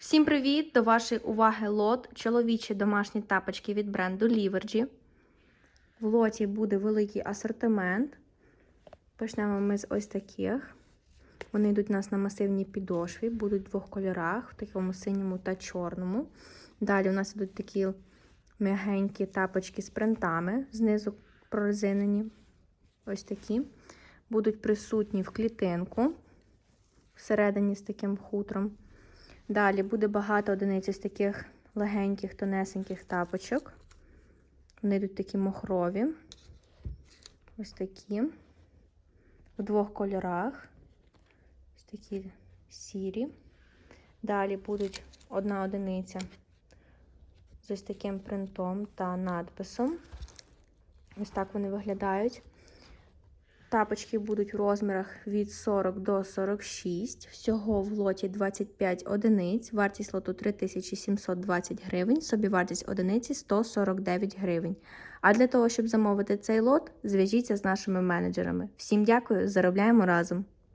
Всім привіт! До вашої уваги лот чоловічі домашні тапочки від бренду Livergy. В лоті буде великий асортимент. Почнемо ми з ось таких. Вони йдуть у нас на масивній підошві, будуть в двох кольорах, в такому синьому та чорному. Далі у нас йдуть такі м'ягенькі тапочки з принтами, знизу прорезинені. Ось такі. Будуть присутні в клітинку, всередині з таким хутром. Далі буде багато одиниць з таких легеньких, тонесеньких тапочок. Вони йдуть такі мохрові. Ось такі. В двох кольорах. Ось такі сірі. Далі будуть одна одиниця з ось таким принтом та надписом. Ось так вони виглядають. Тапочки будуть в розмірах від 40 до 46. Всього в лоті 25 одиниць. Вартість лоту 3720 гривень, собівартість одиниці 149 гривень. А для того, щоб замовити цей лот, зв'яжіться з нашими менеджерами. Всім дякую, заробляємо разом!